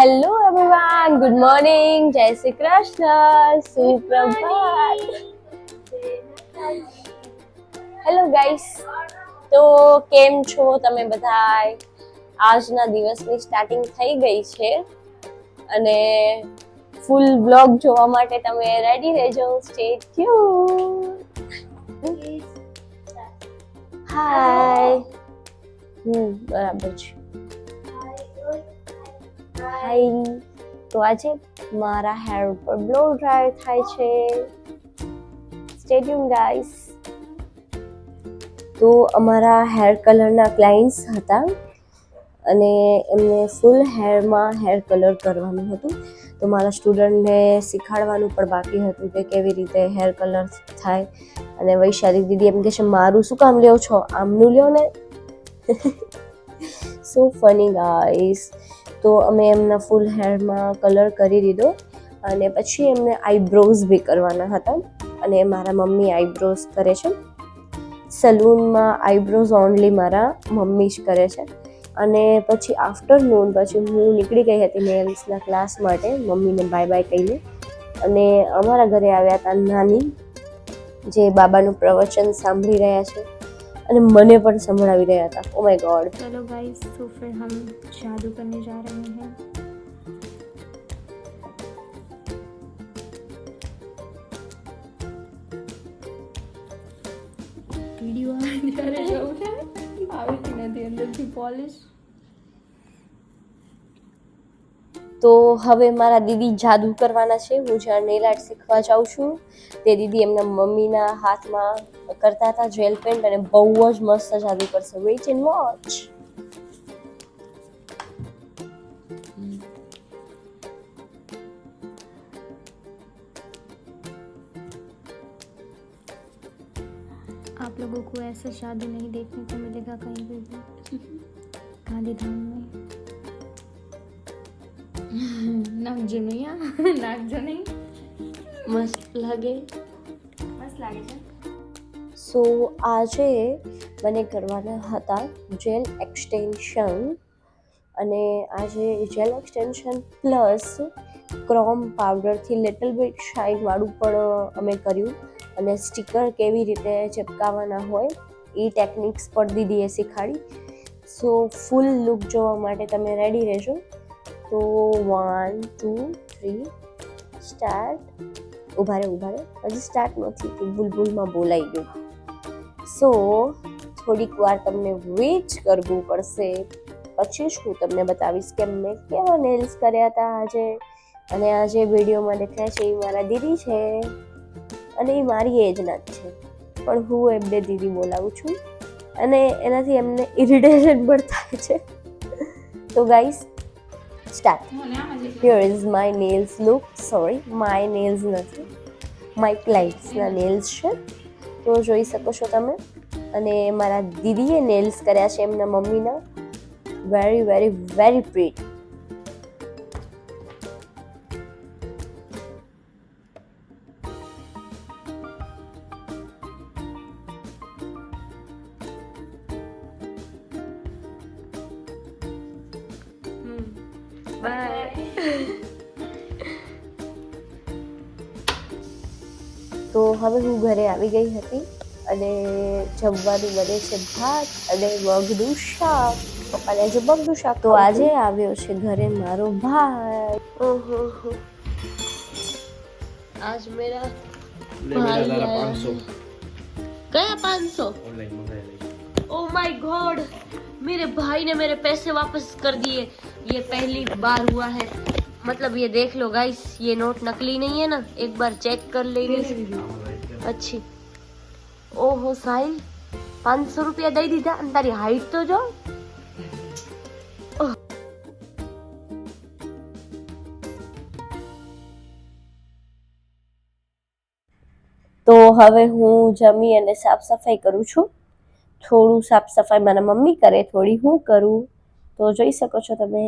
Hello everyone good morning જય શ્રી કૃષ્ણ સુપ્રભાત hello guys તો કેમ છો તમે બધા આજના દિવસની સ્ટાર્ટિંગ થઈ ગઈ છે અને ફૂલ બ્લોગ જોવા માટે તમે રેડી રહેજો. સ્ટે ટ્યુન હાય હમ બરાબર છે. હાય તો આજે મારા હેર ઉપર બ્લો ડ્રાય થાય છે. સ્ટેડિયમ ગાઈસ તો અમારા હેર કલરના ક્લાયન્ટ્સ હતા અને એમને ફૂલ હેરમાં હેર કલર કરવાનું હતું. તો મારા સ્ટુડન્ટને શીખવાડવાનું પણ બાકી હતું કે કેવી રીતે હેર કલર થાય. અને વૈશાલી દીદી એમ કહે છે, મારું શું કામ લ્યો છો? આમનું લ્યો ને. સો ફની ગાઈસ તો અમે એમના ફૂલ હેરમાં કલર કરી દીધો અને પછી એમને આઈબ્રોઝ બી કરવાના હતા અને મારા મમ્મી આઈબ્રોઝ કરે છે. સલૂનમાં આઈબ્રોઝ ઓનલી મારા મમ્મી જ કરે છે. અને પછી આફ્ટરનૂન પછી હું નીકળી ગઈ હતી નેલ્સના ક્લાસ માટે, મમ્મીને બાય બાય કહીને. અને અમારા ઘરે આવ્યા હતા નાની, જે બાબાનું પ્રવચન સાંભળી રહ્યા છે. અને મને પણ સંભળાવી રહ્યા હતા. ઓ માય ગોડ ચલો ગાઈસ તો ફિર હમ જાદુ કરને જા રહે હૈ. વિડિયો આવે ત્યારે જવું છે આવતી નથી, અંદરથી પોલિશ તો હવે મારા દીદી જાદુ કરવાના છે હું જ્યાં નેલ આર્ટ શીખવા જાઉં છું તે દીદી એમના મમ્મીના હાથમાં કરતા હતા જેલ પેન્ટ અને બહુ જ મસ્ત જાદુ કરશે વેઇટ એન્ડ વોચ आप लोगों को ऐसा जादू नहीं देखने को मिलेगा कहीं पे भी गांधीधाम में નાખજો નહીં નાખજો નહીં મસ્ત લાગે. મસ્ત લાગે છે. સો આજે મને કરવાના હતા જેલ એક્સટેન્શન અને આજે જેલ એક્સટેન્શન પ્લસ ક્રોમ પાવડરથી લિટલ બિટ શાઇનવાળું પણ અમે કર્યું. અને સ્ટીકર કેવી રીતે ચપકાવવાના હોય એ ટેકનિક્સ પણ દીદીએ શીખવાડી સો ફૂલ લુક જોવા માટે તમે રેડી રહેજો. તો વન ટુ થ્રી સ્ટાર્ટ ઊભા રહે ઊભા રહે. હજી સ્ટાર્ટ નથી થયું બુલબુલમાં બોલાઈ ગયું. સો થોડીક વાર તમને વેટ કરવું પડશે. પછી જ હું તમને બતાવીશ કે મેં કેવા નેલ્સ કર્યા હતા આજે. અને આજે વિડીયોમાં દેખાય છે, એ મારા દીદી છે. અને એ મારી એજના જ છે. પણ હું એમને દીદી બોલાવું છું. અને એનાથી એમને ઇરિટેશન પણ થાય છે. તો guys start here is my nails look sorry my nails નથી. માય ક્લાઇન્ટ્સના નેલ્સ છે. તો જોઈ શકો છો તમે. અને મારા દીદીએ નેલ્સ કર્યા છે એમના મમ્મીના. Very very very pretty તો હવે હું ઘરે આવી ગઈ હતી અને જમવાનું બને છે ભાત અને મગનું શાક પપ્પાને આજે મગનું શાક તો આજે આવ્યો છે ઘરે મારો ભાઈ ઓહો હો. આજ મેરા ले मेरा भाई दादा आया पाँच सौ गया पाँच सौ ऑनलाइन मंगाया नहीं ओ माय गॉड मेरे भाई ने मेरे पैसे वापस कर दिए ये पहली बार हुआ है मतलब ये देख लो गाइस ये नोट नकली नहीं है ना एक बार चेक कर लेंगे अच्छी ઓહો સાહિલ પાંચસો રૂપિયા દઈ દીધા અને તારી હાઈટ તો જો ઓહ. તો હવે હું જમી અને સાફ સફાઈ કરું છું થોડું સાફ સફાઈ મારા મમ્મી કરે થોડી હું કરું તો જોઈ શકો છો તમે.